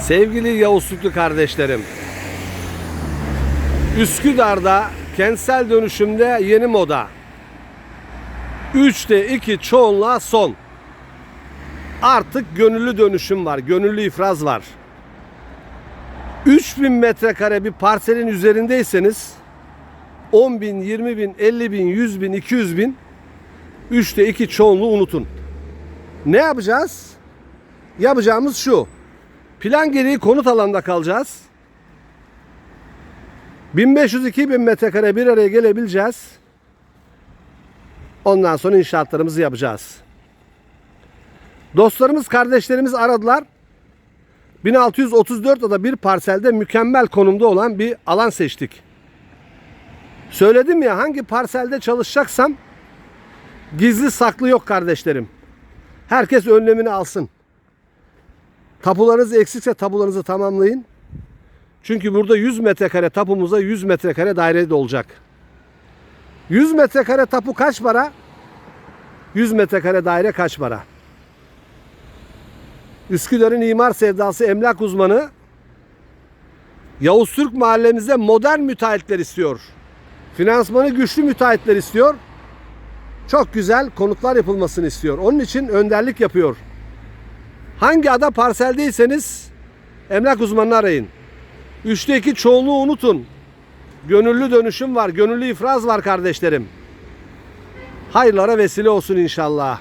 Sevgili Yavuz Sütlü kardeşlerim. Üsküdar'da kentsel dönüşümde yeni moda. 3'te 2 çoğunluğa son. Artık gönüllü dönüşüm var. Gönüllü ifraz var. 3000 metrekare bir parselin üzerindeyseniz 10 bin, 20 bin, 50 bin, 100 bin, 200 bin 3'te 2 çoğunluğu unutun. Ne yapacağız? Yapacağımız şu. Plan gereği konut alanında kalacağız. 1500-2000 metrekare bir araya gelebileceğiz. Ondan sonra inşaatlarımızı yapacağız. Dostlarımız, kardeşlerimiz aradılar. 1634 ada bir parselde mükemmel konumda olan bir alan seçtik. Söyledim ya hangi parselde çalışacaksam gizli saklı yok kardeşlerim. Herkes önlemini alsın. Tapularınız eksikse tapularınızı tamamlayın. Çünkü burada 100 metrekare tapumuza 100 metrekare daire de olacak. 100 metrekare tapu kaç para? 100 metrekare daire kaç para? Üsküdar'ın imar sevdası emlak uzmanı Yavuz Türk mahallemizde modern müteahhitler istiyor. Finansmanı güçlü müteahhitler istiyor. Çok güzel konutlar yapılmasını istiyor. Onun için önderlik yapıyor. Hangi ada parseldeyseniz emlak uzmanını arayın. Üçte iki çoğunluğu unutun. Gönüllü dönüşüm var, gönüllü ifraz var kardeşlerim. Hayırlara vesile olsun inşallah.